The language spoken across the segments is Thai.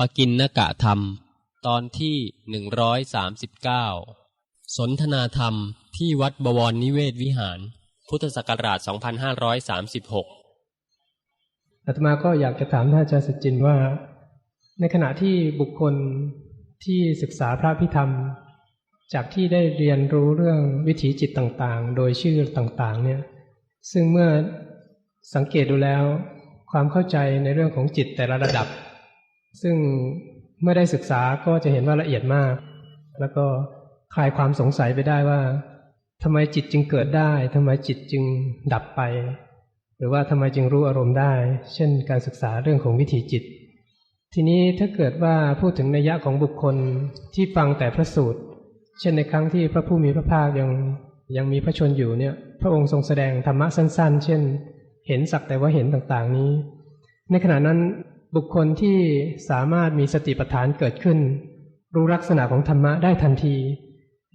ปกินนกะธรรม ตอนที่หนึ่งร้อยสามสิบเก้าสนทนาธรรมที่วัดบวรนิเวศวิหาร พุทธศักราช2536อาตมาก็อยากจะถามท่านอาจารย์สุจินว่า ในขณะที่บุคคลที่ศึกษาพระพิธรรม จากที่ได้เรียนรู้เรื่องวิถีจิตต่างๆ โดยชื่อต่างๆ เนี่ย ซึ่งเมื่อสังเกตดูแล้ว ความเข้าใจในเรื่องของจิตแต่ละระดับ ซึ่งเมื่อได้ศึกษาก็จะเห็นว่าละเอียดมาก แล้วก็คลายความสงสัยไปได้ว่าทำไมจิตจึงเกิดได้ทำไมจิตจึงดับไป หรือว่าทำไมจึงรู้อารมณ์ได้ เช่น การศึกษาเรื่องของวิถีจิต ทีนี้ถ้าเกิดว่าพูดถึงนัยยะของบุคคลที่ฟังแต่พระสูตร เช่นในครั้งที่พระผู้มีพระภาคยังยังมีพระชนอยู่เนี่ย พระองค์ทรงแสดงธรรมะสั้น ๆ เช่น เห็นสักแต่ว่าเห็นต่างๆนี้ ในขณะนั้น บุคคลที่สามารถมีสติปัฏฐานเกิดขึ้น รู้ลักษณะของธรรมะได้ทันที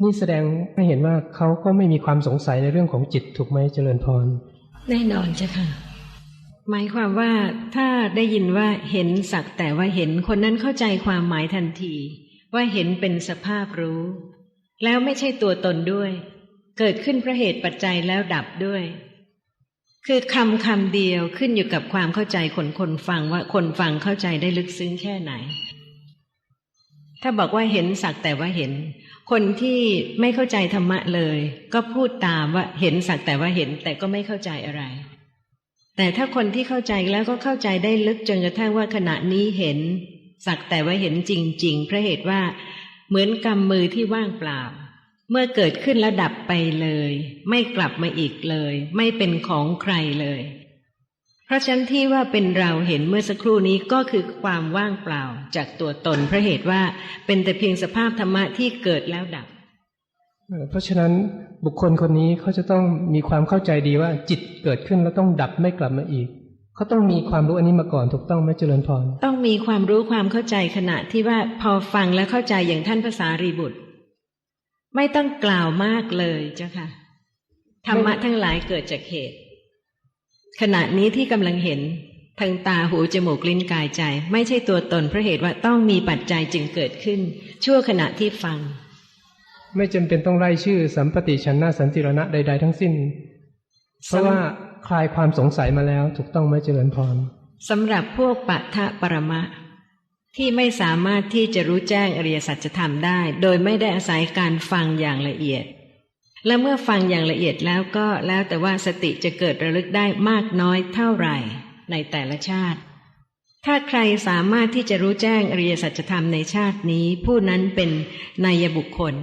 นี่แสดงให้เห็นว่าเขาก็ไม่มีความสงสัยในเรื่องของจิตถูกไหมเจริญพร แน่นอนจ้ะค่ะ หมายความว่าถ้าได้ยินว่าเห็นสักแต่ว่าเห็นคนนั้นเข้าใจความหมายทันที ว่าเห็นเป็นสภาพรู้ แล้วไม่ใช่ตัวตนด้วย เกิดขึ้นเพราะเหตุปัจจัยแล้วดับด้วย คือคำคำเดียวขึ้นอยู่กับความเข้าใจคนคนฟังว่าคนฟังเข้าใจได้ลึกซึ้งแค่ไหน ถ้าบอกว่าเห็นสักแต่ว่าเห็น คนที่ไม่เข้าใจธรรมะเลย ก็พูดตามว่าเห็นสักแต่ว่าเห็น แต่ก็ไม่เข้าใจอะไร แต่ถ้าคนที่เข้าใจแล้วก็เข้าใจได้ลึกจนกระทั่งว่าขณะนี้เห็น สักแต่ว่าเห็นจริง ๆ เพราะเหตุว่า เหมือนกำมือที่ว่างเปล่า เมื่อเกิดขึ้นแล้วดับไปเลย ไม่กลับมาอีกเลย ไม่เป็นของใครเลย เพราะฉะนั้นที่ว่าเป็นเราเห็นเมื่อสักครู่นี้ก็คือความว่างเปล่าจากตัวตนเพราะเหตุว่าเป็นแต่เพียงสภาพธรรมะที่เกิดแล้วดับ เพราะฉะนั้นบุคคลคนนี้เขาจะต้องมีความเข้าใจดีว่าจิตเกิดขึ้นแล้วต้องดับไม่กลับมาอีกเขาต้องมีความรู้อันนี้มาก่อนถูกต้องไหมเจริญพรต้องมีความรู้ความเข้าใจขณะที่ว่าพอฟังและเข้าใจอย่างท่านภาษารีบุตร ไม่ต้องกล่าวมากเลยเจ้าค่ะ ธรรมะทั้งหลายเกิดจากเหตุ ขณะนี้ที่กำลังเห็นทางตาหูจมูกลิ้นกายใจ ไม่ใช่ตัวตนเพราะเหตุว่าต้องมีปัจจัยจึงเกิดขึ้น ชั่วขณะที่ฟัง ไม่จำเป็นต้องไล่ชื่อ สัมปติชนะสันติรณะใด ๆ ทั้งสิ้น เพราะว่าคลายความสงสัยมาแล้วถูกต้องไหมเจริญพรสำหรับพวกปัทะปรมะ ที่ไม่สามารถที่จะรู้แจ้งอริยสัจธรรมได้ โดยไม่ได้อาศัยการฟังอย่างละเอียด และเมื่อฟังอย่างละเอียดแล้วก็แล้วแต่ว่าสติจะเกิดระลึกได้มากน้อยเท่าไหร่ในแต่ละชาติ ถ้าใครสามารถที่จะรู้แจ้งอริยสัจธรรมในชาตินี้ ผู้นั้นเป็นนายบุคคล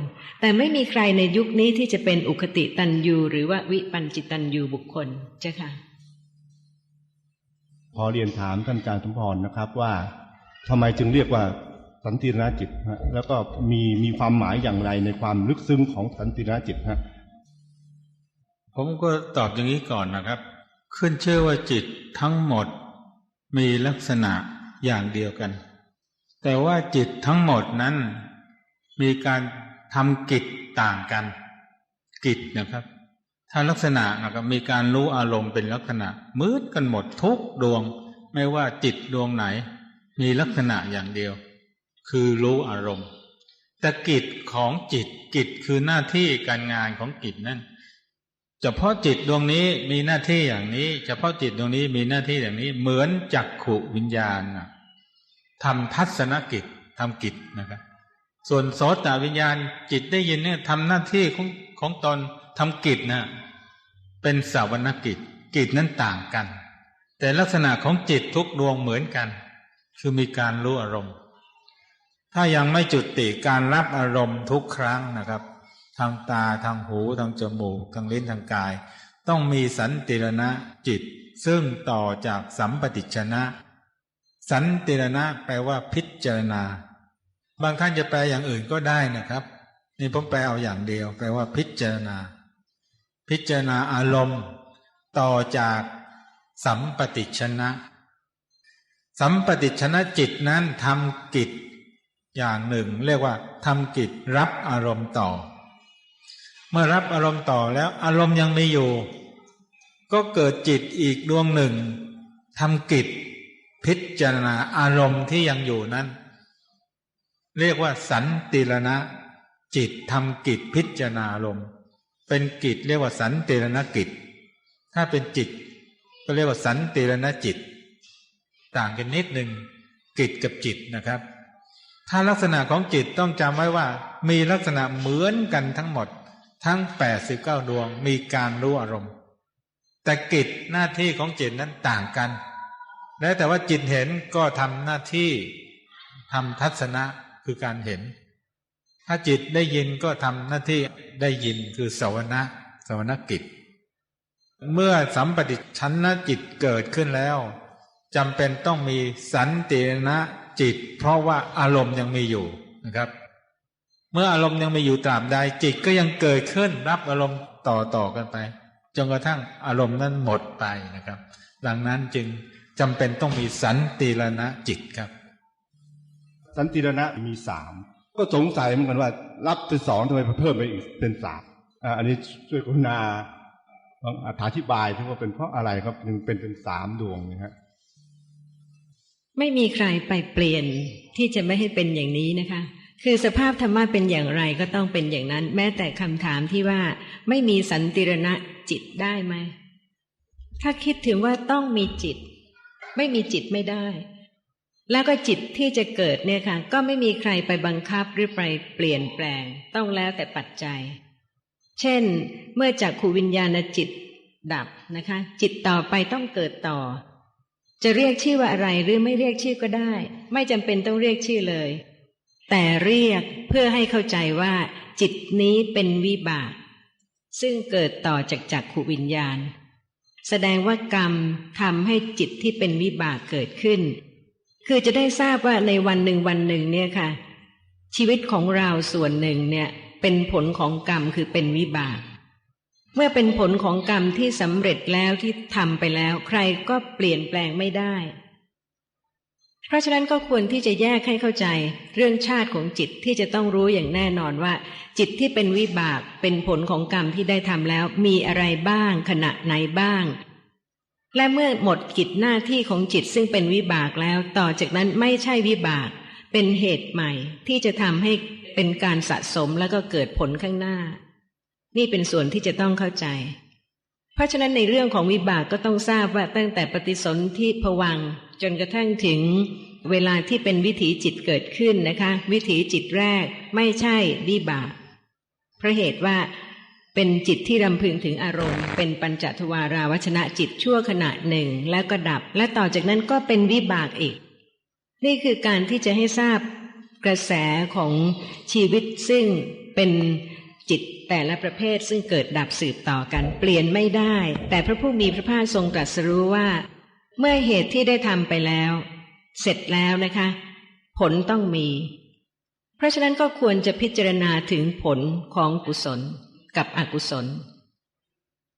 แต่ไม่มีใครในยุคนี้ที่จะเป็นอุคติตันยูหรือว่าวิปัญจิตันยูบุคคลเจ้าค่ะขอเรียนถามท่านอาจารย์สมพรนะครับว่า ทำไมจึงเรียกว่าสันติรณจิตฮะแล้วก็มีมีความหมายอย่างไรในความลึกซึ้งของสันติรณจิตฮะผมก็ตอบอย่างนี้ก่อนนะครับ ขึ้นเชื่อว่าจิตทั้งหมดมีลักษณะอย่างเดียวกัน แต่ว่าจิตทั้งหมดนั้น มีการทำกิจต่างกัน กิจนะครับ ถ้าลักษณะนะครับมีการรู้อารมณ์เป็นลักษณะมือนกันหมดทุกดวง ไม่ว่าจิตดวงไหน มีลักษณะอย่างเดียว คือรู้อารมณ์ แต่กิจของจิตกิจคือหน้าที่การงานของกิจนั่นเฉพาะจิตดวงนี้มีหน้าที่อย่างนี้เฉพาะจิตดวงนี้มีหน้าที่อย่างนี้ เหมือนจักขุวิญญาณนะทำทัศนกิจทำกิจนะครับ ส่วนโสตวิญญาณจิตได้ยินเนี่ยทำหน้าที่ของของตนทำกิจนะเป็นสาวรกิจ กิจนั้นต่างกัน แต่ลักษณะของจิตทุกดวงเหมือนกัน คือมีการรู้อารมณ์ ถ้ายังไม่จุติการรับอารมณ์ทุกครั้งนะครับ ทางตาทางหูทางจมูกทางลิ้นทางกาย ต้องมีสันติรณะจิต ซึ่งต่อจากสัมปติชนะ สันติรณะแปลว่าพิจารณา บางท่านจะแปลอย่างอื่นก็ได้นะครับนี่ผมแปลเอาอย่างเดียว แปลว่าพิจารณา พิจารณาอารมณ์ ต่อจากสัมปติชนะ สัมปติชนะจิตนั้นทำกิจอย่างหนึ่ง เรียกว่าทำกิจรับอารมณ์ต่อ เมื่อรับอารมณ์ต่อแล้วอารมณ์ยังมีอยู่ ก็เกิดจิตอีกดวงหนึ่งทำกิจพิจารณาอารมณ์ที่ยังอยู่นั้น เรียกว่าสันติรณะ จิตทำกิจพิจารณาลมณ์เป็นกิจเรียกว่าสันติรณกิจ ถ้าเป็นจิต ก็เรียกว่าสันติรณจิต ต่างกันนิดหนึ่งกิจกับจิตนะครับ ถ้าลักษณะของจิตต้องจำไว้ว่า มีลักษณะเหมือนกันทั้งหมด ทั้ง 89 ดวงมีการรู้อารมณ์ แต่กิจหน้าที่ของจิตนั้นต่างกัน และแต่ว่าจิตเห็นก็ทำหน้าที่ทำทัศนะคือการเห็น ถ้าจิตได้ยินก็ทำหน้าที่ได้ยินคือสวนะสวนกิจ เมื่อสัมปติชันนจิตเกิดขึ้นแล้ว จำเป็นต้องมีสันตินะจิต เพราะว่าอารมณ์ยังมีอยู่นะครับ เมื่ออารมณ์ยังมีอยู่ตราบใดจิตก็ยังเกิดขึ้นรับอารมณ์ต่อต่อกันไปจนกระทั่งอารมณ์นั้นหมดไปนะครับ ดังนั้นจึงจำเป็นต้องมีสันติรณะจิตครับ สันติรณะมีสามก็สงสัยเหมือนกันว่า รับเป็นสองทำไมเพิ่มไปอีกเป็นสามอันนี้ช่วยกรุณาอธิบายที่ว่าเป็นเพราะอะไรครับถึงเป็นเป็นสามดวงนะฮะ ไม่มีใครไปเปลี่ยนที่จะไม่ให้เป็นอย่างนี้นะคะ คือสภาพธรรมะเป็นอย่างไรก็ต้องเป็นอย่างนั้น แม้แต่คำถามที่ว่าไม่มีสันติรณะจิตได้ไหม ถ้าคิดถึงว่าต้องมีจิต ไม่มีจิตไม่ได้ แล้วก็จิตที่จะเกิดเนี่ยค่ะ ก็ไม่มีใครไปบังคับหรือไปเปลี่ยนแปลง ต้องแล้วแต่ปัจจัย เช่น เมื่อจากขูวิญญาณจิตดับนะคะ จิตต่อไปต้องเกิดต่อ จะเรียกชื่อว่าอะไรหรือไม่เรียกชื่อก็ได้ ไม่จำเป็นต้องเรียกชื่อเลย แต่เรียกเพื่อให้เข้าใจว่า จิตนี้เป็นวิบาก ซึ่งเกิดต่อจากจักขวิญญาณ แสดงว่ากรรมทำให้จิตที่เป็นวิบากเกิดขึ้น คือจะได้ทราบว่าในวันหนึ่งวันหนึ่งเนี่ยค่ะ ชีวิตของเราส่วนหนึ่งเนี่ยเป็นผลของกรรมคือเป็นวิบาก เมื่อเป็นผลของกรรมที่สำเร็จแล้วที่ทำไปแล้ว ใครก็เปลี่ยนแปลงไม่ได้ เพราะฉะนั้นก็ควรที่จะแยกให้เข้าใจ เรื่องชาติของจิตที่จะต้องรู้อย่างแน่นอนว่า จิตที่เป็นวิบากเป็นผลของกรรมที่ได้ทำแล้ว มีอะไรบ้าง ขณะไหนบ้าง และเมื่อหมดกิจหน้าที่ของจิตซึ่งเป็นวิบากแล้ว ต่อจากนั้นไม่ใช่วิบาก เป็นเหตุใหม่ที่จะทำให้เป็นการสะสมแล้วก็เกิดผลข้างหน้า นี่เป็นส่วนที่จะต้องเข้าใจ เพราะฉะนั้นในเรื่องของวิบากก็ต้องทราบว่าตั้งแต่ปฏิสนธิผวังจนกระทั่งถึงเวลาที่เป็นวิถีจิตเกิดขึ้นนะคะ วิถีจิตแรกไม่ใช่วิบากเพราะเหตุว่าเป็นจิตที่รำพึงถึงอารมณ์ เป็นปัญจทวาราวชนะจิตชั่วขณะหนึ่ง แล้วก็ดับ และต่อจากนั้นก็เป็นวิบากอีก นี่คือการที่จะให้ทราบกระแสของชีวิตซึ่งเป็น จิตแต่ละประเภทซึ่งเกิดดับสืบต่อกันเปลี่ยนไม่ได้ แต่พระผู้มีพระภาคทรงตรัสรู้ว่า เมื่อเหตุที่ได้ทำไปแล้ว เสร็จแล้วนะคะ ผลต้องมี เพราะฉะนั้นก็ควรจะพิจารณาถึงผลของกุศลกับอกุศล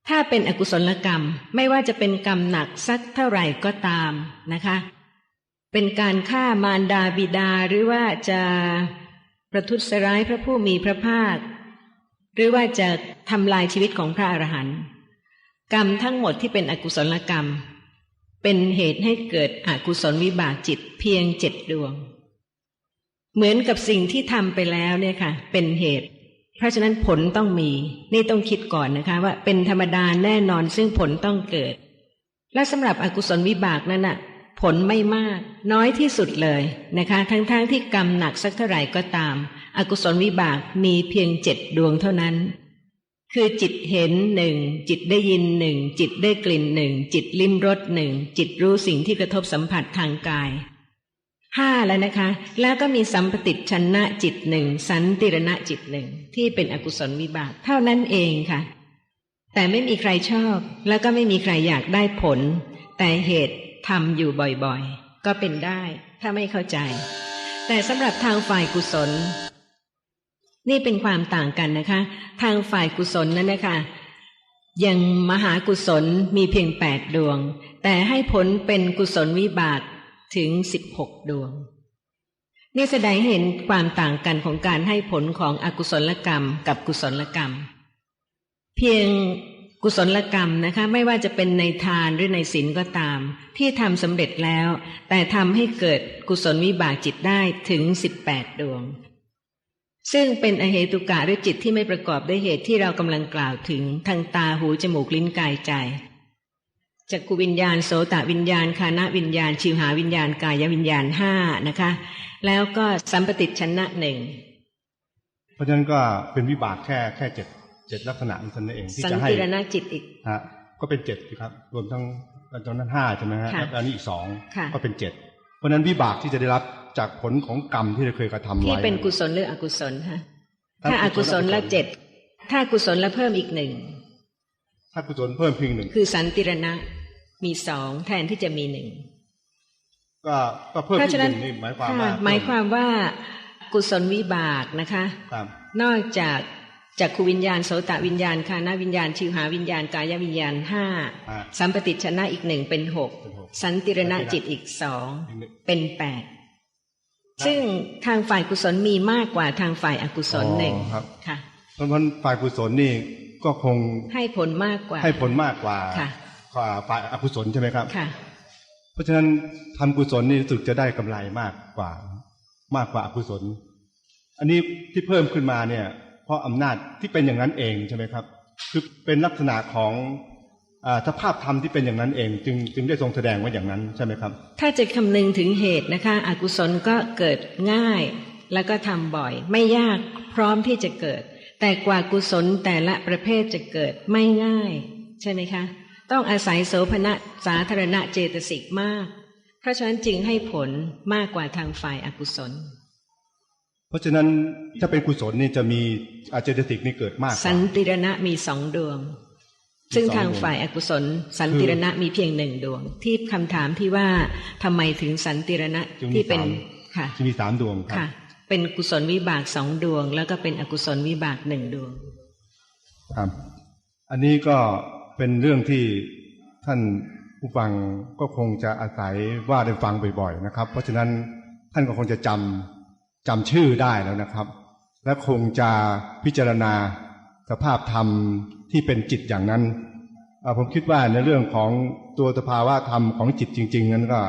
ถ้าเป็นอกุศลกรรมไม่ว่าจะเป็นกรรมหนักสักเท่าไหร่ก็ตามนะคะ เป็นการฆ่ามารดาบิดาหรือว่าจะประทุษร้ายพระผู้มีพระภาค หรือว่าจะทำลายชีวิตของพระอรหันต์กรรมทั้งหมดที่เป็นอกุศลกรรม เป็นเหตุให้เกิดอกุศลวิบากจิตเพียงเจ็ดดวง เหมือนกับสิ่งที่ทำไปแล้วเนี่ยค่ะ เป็นเหตุ เพราะฉะนั้นผลต้องมี นี่ต้องคิดก่อนนะคะ ว่าเป็นธรรมดาแน่นอนซึ่งผลต้องเกิด และสำหรับอกุศลวิบากนั้นน่ะ ผลไม่มาก น้อยที่สุดเลยนะคะ ทั้งๆทที่กรรมหนักสักเท่าไหร่ก็ตาม อกุศลวิบากมีเพียงเจ็ดดวงเท่านั้น คือจิตเห็นหนึ่งจิตได้ยินหนึ่งจิตได้กลิ่นหนึ่งจิตลิ้มรสหนึ่งจิตรู้สิ่งที่กระทบสัมผัสทางกายห้าแล้วนะคะ แล้วก็มีสัมปติชนะจิตหนึ่งสันติรณะจิตหนึ่งที่เป็นอกุศลวิบากเท่านั้นเองค่ะ แต่ไม่มีใครชอบ แล้วก็ไม่มีใครอยากได้ผล แต่เหตุทำอยู่บ่อยๆ ก็เป็นได้ ถ้าไม่เข้าใจ แต่สำหรับทางฝ่ายกุศล นี่เป็นความต่างกันนะคะ ทางฝ่ายกุศลนั้นนะคะยังมหากุศลมีเพียงแปดดวง แต่ให้ผลเป็นกุศลวิบากถึงสิบหกดวง นี่แสดงให้เห็นความต่างกันของการให้ผลของอกุศลกรรมกับกุศลกรรม เพียงกุศลกรรมนะคะไม่ว่าจะเป็นในทานหรือในศีลก็ตาม ที่ทำสำเร็จแล้ว แต่ทำให้เกิดกุศลวิบากจิตได้ถึงสิบแปดดวง ซึ่งเป็นอเหตุกะหรือจิตที่ไม่ประกอบด้วยเหตุที่เรากำลังกล่าวถึงทางตาหูจมูกลิ้นกายใจจักกุวิญญาณโสตวิญญาณคานะวิญญาณ ชิวหาวิญญาณกายวิญญาณห้านะคะ แล้วก็สัมปติชนะหนึ่งเพราะฉะนั้นก็เป็นวิบากแค่แค่เจ็ดเจ็ดลักษณะนั้นเองที่สันจะให้ติรณจิตอีกฮะก็เป็นเจ็ดสิครับรวมทั้งตอนนั้นห้าใช่ไหมฮะค่ะแล้วอันนี้อีกสองค่ะก็เป็นเจ็ดเพราะฉะนั้นวิบากที่จะได้รับ จากผลของกรรมที่เราเคยกระทำไว้ที่เป็นกุศลหรืออกุศลฮะถ้าถ้าอากุศลละกุศลเจ็ดถ้ากุศลละเพิ่มอีกหนึ่งถ้ากุศลเพิ่มเพียงหนึ่งคือสันติรณะมีสองแทนที่จะมีหนึ่งก็ก็เพิ่มเพอีราะกฉะหนั้นนึ่งนี่หมายความค่ะว่าหมายความว่ากุศลวิบากนะคะครับนอกจากจากขูวิญญาณโสตวิญญาณคานาวิญญาณ ชิวหาวิญญาณกายวิญญาณห้าอ่าสัมปติชนะอีกหนึ่งเป็นหกเป็นหกสันติรณจิตอีกสองอีกหนึ่งเป็นแปด ซึ่งทางฝ่ายกุศลมีมากกว่าทางฝ่ายอกุศลหนึ่งอ๋อครับค่ะเพราะฉะนั้นฝ่ายกุศลนี่ก็คงให้ผลมากกว่า ให้ผลมากกว่าค่ะกว่าฝ่ายอกุศลใช่ไหมครับค่ะ เพราะฉะนั้นทำกุศลนี่รู้สึกจะได้กำไรมากกว่า มากกว่าอกุศล อันนี้ที่เพิ่มขึ้นมาเนี่ย เพราะอำนาจที่เป็นอย่างนั้นเองใช่ไหมครับ คือเป็นลักษณะของอา สภาพธรรมที่เป็นอย่างนั้นเอง จึงจึงได้ทรงแสดงไว้อย่างนั้นใช่ไหมครับ ถ้าจะคำนึงถึงเหตุนะคะอกุศลก็เกิดง่ายแล้วก็ทำบ่อย ไม่ยากพร้อมที่จะเกิด แต่กว่ากุศลแต่ละประเภทจะเกิดไม่ง่าย ใช่ไหมคะ ต้องอาศัยโสภณะสาธารณะเจตสิกมาก เพราะฉะนั้นจึงให้ผลมากกว่าทางฝ่ายอากุศล เพราะฉะนั้นถ้าเป็นกุศลนี่จะมีอาเจตสิกนี่เกิดมากกสัว่านติรณะมีสองดวง ซึ่งมีสองทางดวงฝ่ายอากุศล สันติรณะมีเพียงหนึ่งดวง ที่คำถามที่ว่าทำไมถึงสันติรณะจึงมีที่เป็นสามค่ะจะมีสามดวงครับค่ะ เป็นกุศลวิบากสองดวง แล้วก็เป็นอกุศลวิบากหนึ่งดวง ครับ อันนี้ก็เป็นเรื่องที่ท่านผู้ฟังก็คงจะอาศัยว่าได้ฟังบ่อยๆนะครับ เพราะฉะนั้นท่านก็คงจะจำจำชื่อได้แล้วนะครับ และคงจะพิจารณา สภาพธรรมที่เป็นจิตอย่างนั้นผมคิดว่าในเรื่องของตัวสภาวะธรรมของจิตจริง ๆ นั้นก็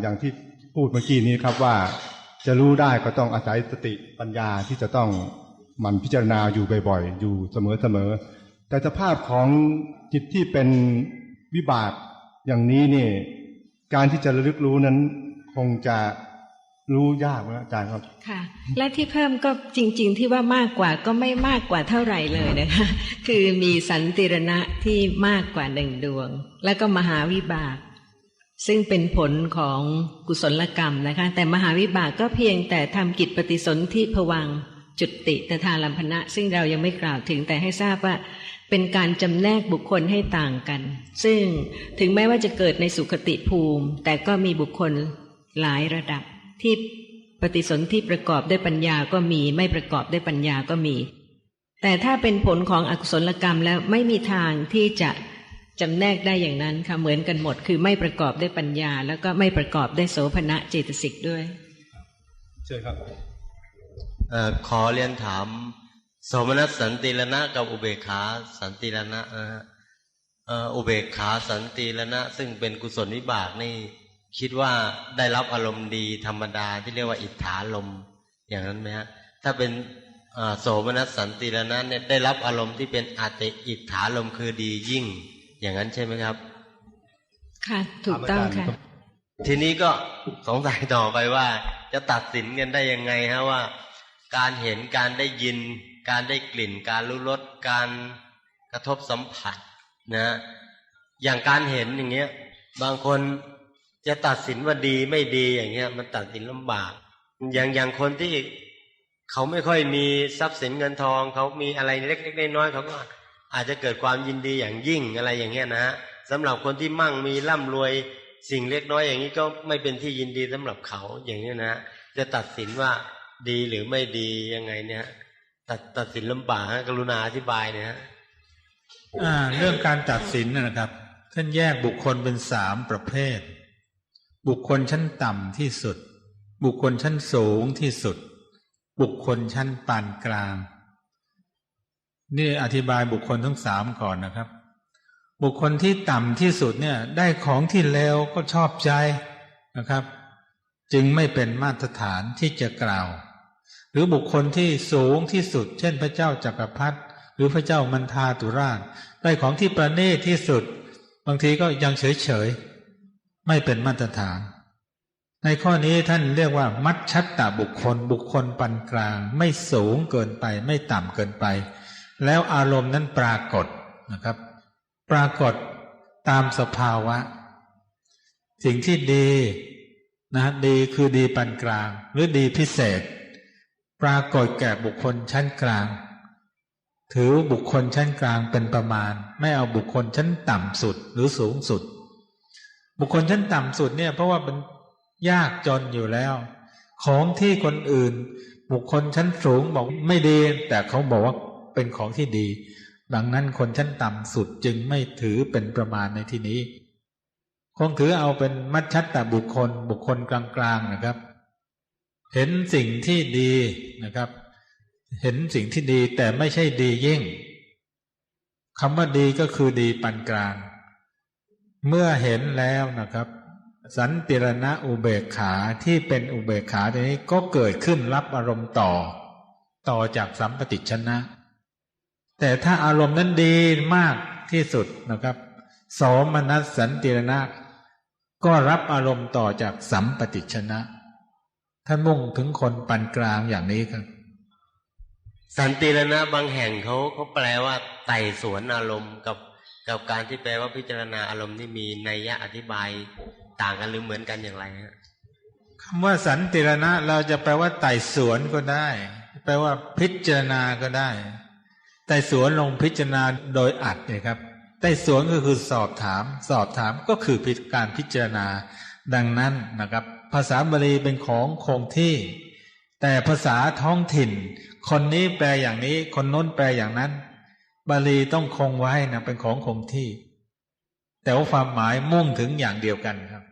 อย่างที่พูดเมื่อกี้นี้ครับว่าจะรู้ได้ก็ต้องอาศัยสติปัญญาที่จะต้องหมันพิจารณาอยู่บ่อยๆ อยู่เสมอๆ แต่สภาพของจิตที่เป็นวิบากอย่างนี้นี่ การที่จะระลึกรู้นั้นคงจะ รู้ยากนะอาจารย์ครับค่ะ และที่เพิ่มก็จริง ๆ ที่ว่ามากกว่าก็ไม่มากกว่าเท่าไหร่เลยนะคะ คือมีสันติรณะที่มากกว่าหนึ่งดวง แล้วก็มหาวิบาก ซึ่งเป็นผลของกุศลกรรมนะคะ แต่มหาวิบากก็เพียงแต่ทำกิจปฏิสนธิภวังจุติตถาลัมพนะ ซึ่งเรายังไม่กล่าวถึงแต่ให้ทราบว่าเป็นการจำแนกบุคคลให้ต่างกัน ซึ่งถึงแม้ว่าจะเกิดในสุขติภูมิ แต่ก็มีบุคคลหลายระดับ ที่ปฏิสนธิประกอบด้วยปัญญาก็มี ไม่ประกอบด้วยปัญญาก็มี แต่ถ้าเป็นผลของอกุศลกรรมแล้วไม่มีทางที่จะจำแนกได้อย่างนั้นค่ะเหมือนกันหมด คือไม่ประกอบด้วยปัญญา แล้วก็ไม่ประกอบด้วยโสภณะเจตสิกด้วยเชิญครับออขอเรียนถามสมนัสสันติรณะกับอุเบกขาสันติรณะนะฮะอ่ออุเบกขาสันติรณะซึ่งเป็นกุศลวิบากนี่ คิดว่าได้รับอารมณ์ดีธรรมดาที่เรียกว่าอิทธาลมอย่างนั้นไหมฮะถ้าเป็นเอ่อโสมนัสสันติรณะเนี่ยได้รับอารมณ์ที่เป็นอาติอิทธาลมคือดียิ่ง อย่างนั้นใช่ไหมครับ ค่ะถูกต้องค่ะ ทีนี้ก็สงสัยต่อไปว่า จะตัดสินกันได้ยังไงฮะว่า การเห็นการได้ยิน การได้กลิ่น การรู้รสการกระทบสัมผัสนะ อย่างการเห็นอย่างเงี้ย บางคน จะตัดสินว่าดีไม่ดีอย่างเงี้ย มันตัดสินลำบาก อย่างอย่างคนที่เขาไม่ค่อยมีทรัพย์สินเงินทอง เขามีอะไรเล็กๆน้อยๆเขาก็อาจจะเกิดความยินดีอย่างยิ่งอะไรอย่างเงี้ยนะฮะสำหรับคนที่มั่งมีร่ำรวยสิ่งเล็กน้อยอย่างนี้ก็ไม่เป็นที่ยินดีสำหรับเขาอย่างนี้นะจะตัดสินว่าดีหรือไม่ดียังไงเนี่ย ตัดตัดสินลำบากกรุณาอธิบายเนี่ยอ่า เรื่องการตัดสินนะครับท่านแยกบุคคลเป็นสามประเภท บุคคลชั้นต่ำที่สุด บุคคลชั้นสูงที่สุด บุคคลชั้นปานกลาง นี่อธิบายบุคคลทั้งสามก่อนนะครับ บุคคลที่ต่ำที่สุดเนี่ยได้ของที่เลวก็ชอบใจนะครับ จึงไม่เป็นมาตรฐานที่จะกล่าว หรือบุคคลที่สูงที่สุด เช่นพระเจ้าจักรพรรดิหรือพระเจ้ามันทาตุราช ได้ของที่ประณีตที่สุด บางทีก็ยังเฉยเฉย ไม่เป็นมาตรฐาน ในข้อนี้ท่านเรียกว่า มัชชัดตตบุคคล บุคคลปานกลาง ไม่สูงเกินไป ไม่ต่ำเกินไป แล้วอารมณ์นั้นปรากฏนะครับ ปรากฏตามสภาวะ สิ่งที่ดีนะดีคือดีปานกลาง หรือดีพิเศษ ปรากฏแก่บุคคลชั้นกลาง ถือบุคคลชั้นกลางเป็นประมาณ ไม่เอาบุคคลชั้นต่ำสุดหรือสูงสุด บุคคลชั้นต่ำสุดเนี่ยเพราะว่าเป็นยากจนอยู่แล้ว ของที่คนอื่น บุคคลชั้นสูงบอกไม่ดี แต่เขาบอกว่าเป็นของที่ดี ดังนั้นคนชั้นต่ำสุดจึงไม่ถือเป็นประมาณในที่นี้ คงถือเอาเป็นมัชชัตตบุคคล บุคคลกลางๆนะครับ เห็นสิ่งที่ดีนะครับ เห็นสิ่งที่ดีแต่ไม่ใช่ดียิ่งคำว่าดีก็คือดีปานกลาง เมื่อเห็นแล้วนะครับ สันติรณะอุเบกขาที่เป็นอุเบกขาตัวนี้ก็เกิดขึ้นรับอารมณ์ต่อ ต่อจากสัมปติชนะ แต่ถ้าอารมณ์นั้นดีมากที่สุดนะครับสมนัสสันติรณะ ก็รับอารมณ์ต่อจากสัมปติชนะ ท่านมุ่งถึงคนปานกลางอย่างนี้ครับ สันติรณะบางแห่งเขาเขาแปลว่าไต่สวนอารมณ์กับ กับการที่แปลว่าพิจารณาอารมณ์นี่มีนัยยะอธิบายต่างกันหรือเหมือนกันอย่างไรฮะคำว่าสันติรณะเราจะแปลว่าไต่สวนก็ได้ แปลว่าพิจารณาก็ได้ ไต่สวนลงพิจารณาโดยอัดเนี่ยครับ ไต่สวนก็คือสอบถาม สอบถามก็คือการพิจารณาดังนั้นนะครับ ภาษาบาลีเป็นของคงที่ แต่ภาษาท้องถิ่น คนนี้แปลอย่างนี้ คนโน้นแปลอย่างนั้น บาลีต้องคงไว้นะเป็นของคงที่ แต่ว่าความหมายมุ่งถึงอย่างเดียวกันครับ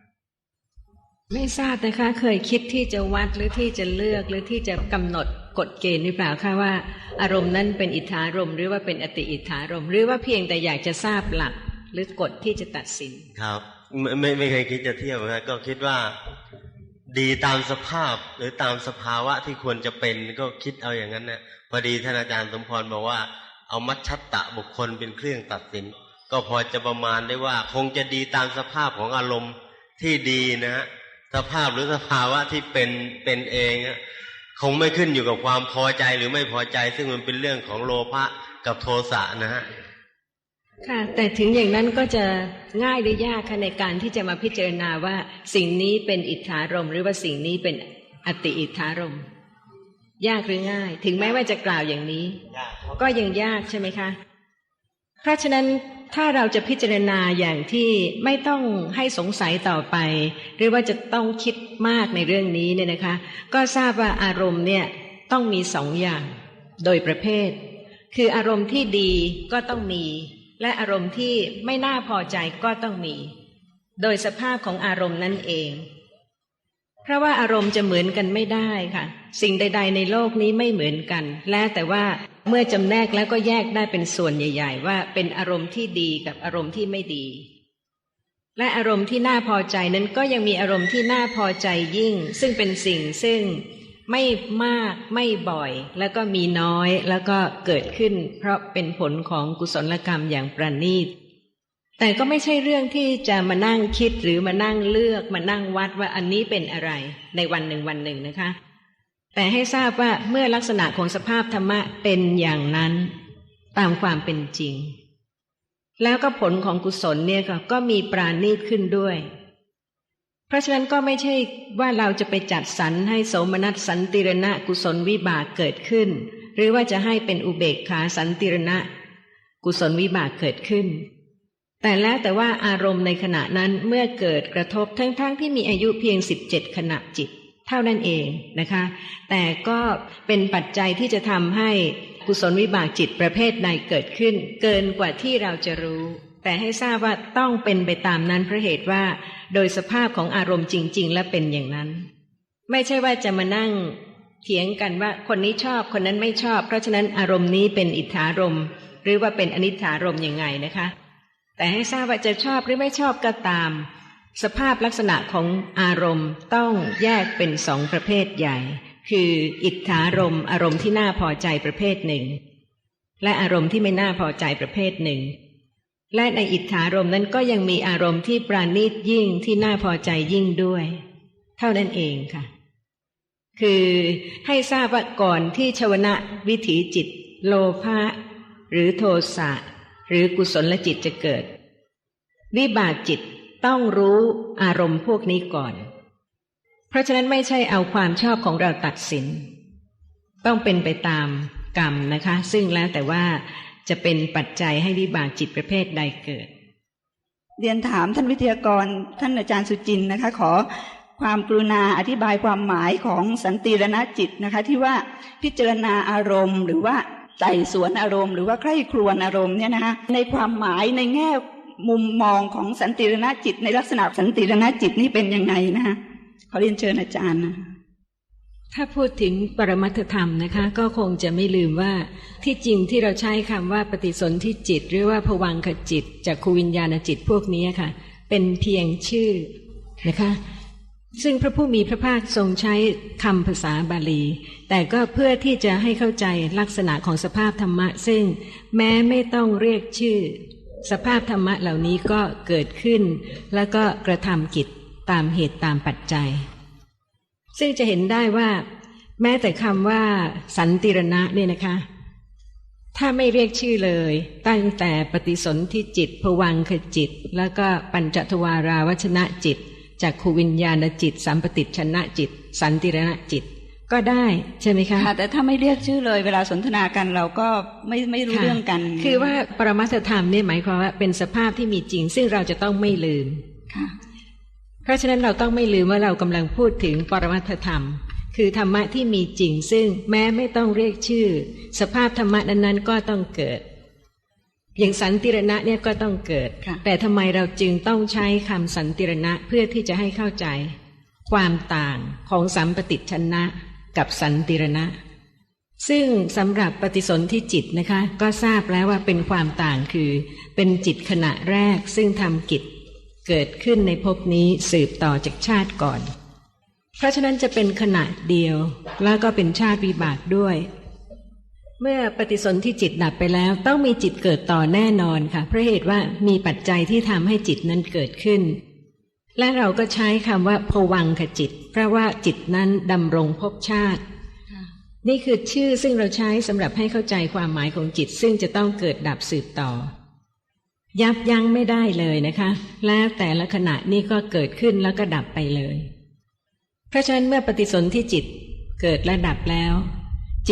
ไม่ทราบนะคะ เคยคิดที่จะวัดหรือที่จะเลือกหรือที่จะกำหนดกฎเกณฑ์หรือเปล่าคะว่า อารมณ์นั้นเป็นอิทธารมณ์หรือว่าเป็นอติอิทธารมณ์หรือว่าเพียงแต่อยากจะทราบหลักหรือกฎที่จะตัดสินครับไม่ไม่ไม่เคยคิดจะเทียบนะก็คิดว่าดีตามสภาพหรือตามสภาวะที่ควรจะเป็นก็คิดเอาอย่างนั้นนะพอดีท่านอาจารย์สมพรบอกว่า เอามัชชัตตะบุคคลเป็นเครื่องตัดสิน ก็พอจะประมาณได้ว่า คงจะดีตามสภาพของอารมณ์ที่ดีนะฮะสภาพหรือสภาวะที่เป็นเป็นเองคงไม่ขึ้นอยู่กับความพอใจหรือไม่พอใจ ซึ่งมันเป็นเรื่องของโลภะกับโทสะนะฮะค่ะ แต่ถึงอย่างนั้นก็จะง่ายหรือยากคะในการที่จะมาพิจารณาว่าสิ่งนี้เป็นอิทธารมหรือว่าสิ่งนี้เป็นอติอิทธารมณ์ ยากหรือง่าย ถึงแม้ว่าจะกล่าวอย่างนี้ ก็ยังยากใช่ไหมคะ เพราะฉะนั้นถ้าเราจะพิจารณาอย่างที่ไม่ต้องให้สงสัยต่อไป หรือว่าจะต้องคิดมากในเรื่องนี้เนี่ยนะคะ ก็ทราบว่าอารมณ์เนี่ยต้องมีสองอย่าง โดยประเภท คืออารมณ์ที่ดีก็ต้องมี และอารมณ์ที่ไม่น่าพอใจก็ต้องมี โดยสภาพของอารมณ์นั่นเองเพ ราะว่าอารมณ์จะเหมือนกันไม่ได้ค่ะ สิ่งใด ๆ ในโลกนี้ไม่เหมือนกัน และแต่ว่าเมื่อจำแนกแล้วก็แยกได้เป็นส่วนใหญ่ ๆ ว่าเป็นอารมณ์ที่ดีกับอารมณ์ที่ไม่ดี และอารมณ์ที่น่าพอใจนั้นก็ยังมีอารมณ์ที่น่าพอใจยิ่ง ซึ่งเป็นสิ่งซึ่งไม่มากไม่บ่อย แล้วก็มีน้อยแล้วก็เกิดขึ้น เพราะเป็นผลของกุศลกรรมอย่างประณีต แต่ก็ไม่ใช่เรื่องที่จะมานั่งคิดหรือมานั่งเลือกมานั่งวัดว่าอันนี้เป็นอะไรในวันหนึ่งวันหนึ่งนะคะ แต่ให้ทราบว่าเมื่อลักษณะของสภาพธรรมะเป็นอย่างนั้นตามความเป็นจริง แล้วก็ผลของกุศลเนี่ยก็ก็มีปราณีตขึ้นด้วย เพราะฉะนั้นก็ไม่ใช่ว่าเราจะไปจัดสรรให้โสมนัสสันติรณะกุศลวิบากเกิดขึ้น หรือว่าจะให้เป็นอุเบกขาสันติรณะ กุศลวิบากเกิดขึ้น แต่แล้วแต่ว่าอารมณ์ในขณะนั้นเมื่อเกิดกระทบทั้งๆทที่มีอายุเพียงสิบเจ็ดขณะจิต เท่านั้นเองนะคะ แต่ก็เป็นปัจจัยที่จะทำให้กุศลวิบากจิตประเภทใดเกิดขึ้น เกินกว่าที่เราจะรู้ แต่ให้ทราบว่าต้องเป็นไปตามนั้นเพราะเหตุว่า โดยสภาพของอารมณ์จริง ๆ และเป็นอย่างนั้น ไม่ใช่ว่าจะมานั่งเถียงกันว่าคนนี้ชอบคนนั้นไม่ชอบ เพราะฉะนั้นอารมณ์นี้เป็นอิทธารมหรือว่าเป็นอนิถารมณ์ยังไงนะคะ แต่ให้ทราบว่าจะชอบหรือไม่ชอบก็ตาม สภาพลักษณะของอารมณ์ต้องแยกเป็นสองประเภทใหญ่ คืออิทธารมณ์อารมณ์ที่น่าพอใจประเภทหนึ่ง และอารมณ์ที่ไม่น่าพอใจประเภทหนึ่ง และในอิทธารมณ์นั้นก็ยังมีอารมณ์ที่ปราณีตยิ่งที่น่าพอใจยิ่งด้วย เท่านั้นเองค่ะ คือให้ทราบว่าก่อนที่ชวนะวิถีจิต โลภะหรือโทสะ หรือกุศลจิตจะเกิด วิบากจิตต้องรู้อารมณ์พวกนี้ก่อน เพราะฉะนั้นไม่ใช่เอาความชอบของเราตัดสิน ต้องเป็นไปตามกรรมนะคะ ซึ่งแล้วแต่ว่าจะเป็นปัจจัยให้วิบากจิตประเภทใดเกิด เรียนถามท่านวิทยากรท่านอาจารย์สุจินนะคะ ขอความกรุณาอธิบายความหมายของสันติรณจิตนะคะ ที่ว่าพิจารณาอารมณ์หรือว่า ไต่สวนอารมณ์หรือว่าใคร่ครวญอารมณ์เนี่ยนะคะในความหมายในแง่มุมมองของสันติรณจิต ในลักษณะสันติรณจิตนี่เป็นยังไงนะคะขอเรียนเชิญอาจารย์นะถ้าพูดถึงปรมัตถธรรมนะคะ ก็คงจะไม่ลืมว่าที่จริงที่เราใช้คำว่าปฏิสนธิจิต หรือว่าผวังขจิตจากคูวิญญาณจิตพวกนี้ค่ะ เป็นเพียงชื่อนะคะ ซึ่งพระผู้มีพระภาคทรงใช้คำภาษาบาลี แต่ก็เพื่อที่จะให้เข้าใจลักษณะของสภาพธรรมะ ซึ่งแม้ไม่ต้องเรียกชื่อ สภาพธรรมะเหล่านี้ก็เกิดขึ้น แล้วก็กระทำกิจตามเหตุตามปัจจัย ซึ่งจะเห็นได้ว่า แม้แต่คำว่าสันติรณะเนี่ยนะคะ ถ้าไม่เรียกชื่อเลย ตั้งแต่ปฏิสนธิจิตผวังคจิต แล้วก็ปัญจทวาราวัชนะจิต จากขูวิญญาณจิต สัมปติชนะจิต สันติรณจิต ก็ได้ใช่ไหมคะค่ะแต่ถ้าไม่เรียกชื่อเลย เวลาสนทนากันเราก็ไม่ไม่รู้ค่ะเรื่องกัน คือว่าปรมัตถธรรมเนี่ยหมายความว่าเป็นสภาพที่มีจริง ซึ่งเราจะต้องไม่ลืมค่ะเพราะฉะนั้นเราต้องไม่ลืมว่าเรากำลังพูดถึงปรมัตถธรรม คือธรรมะที่มีจริง ซึ่งแม้ไม่ต้องเรียกชื่อ สภาพธรรมะนั้นๆ ก็ต้องเกิด อย่างสันติรณะเนี่ยก็ต้องเกิดค่ะแต่ทำไมเราจึงต้องใช้คำสันติรณะเพื่อที่จะให้เข้าใจ ความต่างของสัมปติชนะกับสันติรณะ ซึ่งสำหรับปฏิสนธิจิตนะคะ ก็ทราบแล้วว่าเป็นความต่างคือ เป็นจิตขณะแรกซึ่งทำกิจ เกิดขึ้นในภพนี้สืบต่อจากชาติก่อน เพราะฉะนั้นจะเป็นขณะเดียวแล้วก็เป็นชาติวิบากด้วย เมื่อปฏิสนธิจิตดับไปแล้ว ต้องมีจิตเกิดต่อแน่นอนค่ะ เพราะเหตุว่ามีปัจจัยที่ทำให้จิตนั้นเกิดขึ้น และเราก็ใช้คำว่าผวังขจิต เพราะว่าจิตนั้นดำรงภพชาติ นี่คือชื่อซึ่งเราใช้สำหรับให้เข้าใจความหมายของจิต ซึ่งจะต้องเกิดดับสืบต่อ ยับยั้งไม่ได้เลยนะคะ แล้วแต่ละขณะนี่ก็เกิดขึ้นแล้วก็ดับไปเลย เพราะฉะนั้นเมื่อปฏิสนธิจิตเกิดและดับแล้ว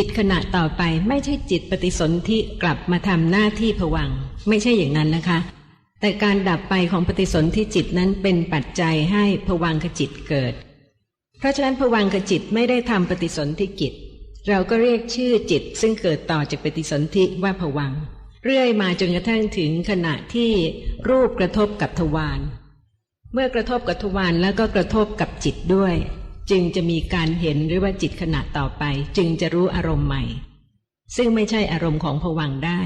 จิตขณะต่อไปไม่ใช่จิตปฏิสนธิกลับมาทำหน้าที่ผวัง ไม่ใช่อย่างนั้นนะคะ แต่การดับไปของปฏิสนธิจิตนั้นเป็นปัจจัยให้ผวังคจิตเกิด เพราะฉะนั้นผวังคจิตไม่ได้ทำปฏิสนธิกิจ เราก็เรียกชื่อจิตซึ่งเกิดต่อจากปฏิสนธิว่าผวัง เรื่อยมาจนกระทั่งถึงขณะที่รูปกระทบกับทวารเมื่อกระทบกับทวารแล้วก็กระทบกับจิตด้วย จึงจะมีการเห็นหรือว่าจิตขณะต่อไป จึงจะรู้อารมณ์ใหม่ ซึ่งไม่ใช่อารมณ์ของผวังได้